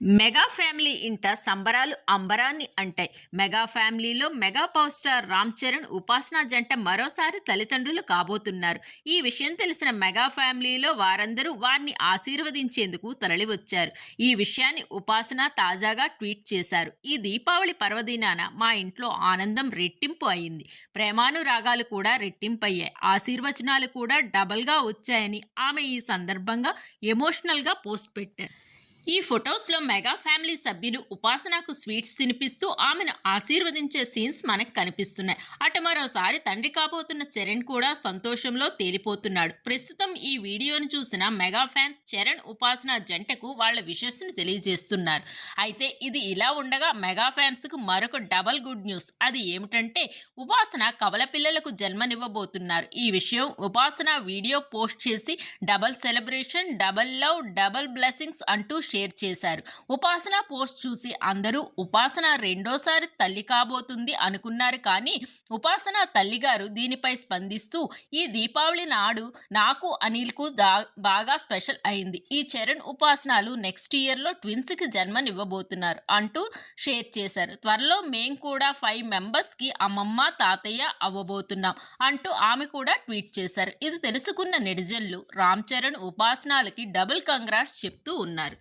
Mega family ఇంట సంబరాలు అంబరాన్ని అంటాయి. మెగా ఫ్యామిలీలో mega power star Ram Charan Upasana జంట మరోసారి తల్లిదండ్రులు కాబోతున్నారు. ఈ విషయం తెలిసిన మెగా ఫ్యామిలీలో వారందరూ వారిని ఆశీర్వదించేందుకు తరలివచ్చారు. ఈ విషయాన్ని ఉపాసన తాజాగా ట్వీట్ చేశారు. ఈ దీపావళి పర్వదినాన మా ఇంట్లో ఆనందం రెట్టింపు అయింది. ప్రేమానురాగాలు కూడా రెట్టింపయ్యాయి. ఆశీర్వచనాలు కూడా డబల్గా వచ్చాయని ఆమె ఈ సందర్భంగా ఎమోషనల్గా పోస్ట్ పెట్టారు. ఈ ఫొటోస్లో మెగా ఫ్యామిలీ సభ్యులు ఉపాసనకు స్వీట్స్ తినిపిస్తూ ఆమెను ఆశీర్వదించే సీన్స్ మనకు కనిపిస్తున్నాయి. అటు మరోసారి తండ్రి కాబోతున్న చరణ్ కూడా సంతోషంలో తేలిపోతున్నాడు. ప్రస్తుతం ఈ వీడియోను చూసిన మెగా ఫ్యాన్స్ చరణ్ ఉపాసన జంటకు వాళ్ళ విషస్ని తెలియజేస్తున్నారు. అయితే ఇది ఇలా ఉండగా మెగా ఫ్యాన్స్కు మరొక డబల్ గుడ్ న్యూస్. అది ఏమిటంటే ఉపాసన కవల పిల్లలకు జన్మనివ్వబోతున్నారు. ఈ విషయం ఉపాసన వీడియో పోస్ట్ చేసి double celebration double love double blessings అంటూ షేర్ చేశారు. ఉపాసన పోస్ట్ చూసి అందరూ ఉపాసన రెండోసారి తల్లి కాబోతుంది అనుకున్నారు. కానీ ఉపాసన తల్లిగారు దీనిపై స్పందిస్తూ ఈ దీపావళి నాడు నాకు అనిల్కు దా బాగా స్పెషల్ అయింది. ఈ చరణ్ ఉపాసనాలు నెక్స్ట్ ఇయర్లో ట్విన్స్కి జన్మనివ్వబోతున్నారు అంటూ షేర్ చేశారు. త్వరలో మేం కూడా ఫైవ్ మెంబర్స్కి అమ్మమ్మ తాతయ్య అవ్వబోతున్నాం అంటూ ఆమె కూడా ట్వీట్ చేశారు. ఇది తెలుసుకున్న నెటిజన్లు రామ్ చరణ్ ఉపాసనాలకి డబుల్ కంగ్రాట్స్ చెప్తూ ఉన్నారు.